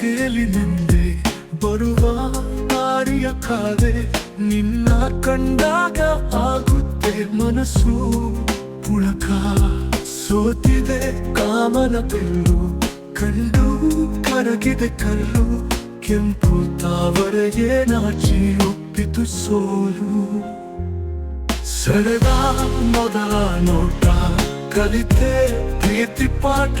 ಬಗೆಯಲಿನಿಂದೆ ಬರುವ ದಾರಿಯ ಕಾದೆ, ನಿನ್ನ ಕಂಡಾಗ ಆಗುತ್ತೆ ಮನಸ್ಸು ಪುಳಕ. ಸೋತಿದೆ ಕಾಮನ ಬೆಲ್ಲು, ಕಂಡು ಕರಗಿದೆ ಕಲ್ಲು, ಕೆಂಪು ತಾವರೆಯೇ ನಾಚಿ ಒಪ್ಪಿತು ಸೋಲು. ಸೆಳೆದ ಮೊದಲ ನೋಟ, ಕಲಿತೆ ಪ್ರೀತಿ ಪಾಠ.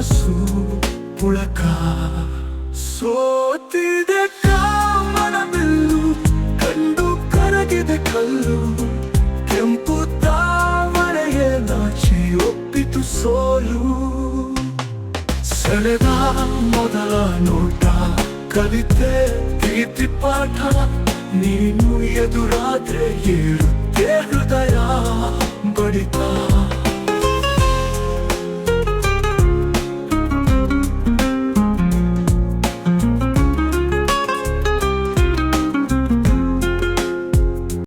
ಮನಸ್ಸು ಪುಳಕ ಸೋತಿದೆ ಕಾಮನ ಬಿಲ್ಲು, ಕಂಡು ಕರಗಿದೆ ಕಲ್ಲು, ಕೆಂಪು ತಾವರೆಗೆ ನಾಚಿ ಒಪ್ಪಿತು ಸೋಲು. ಸೆಳೆದ ಮೊದಲ ನೋಟ, ಕಲಿತೆ ಪ್ರೀತಿ ಪಾಠ, ನೀನು ಎದುರಾದ್ರೆ ಬಡಿತ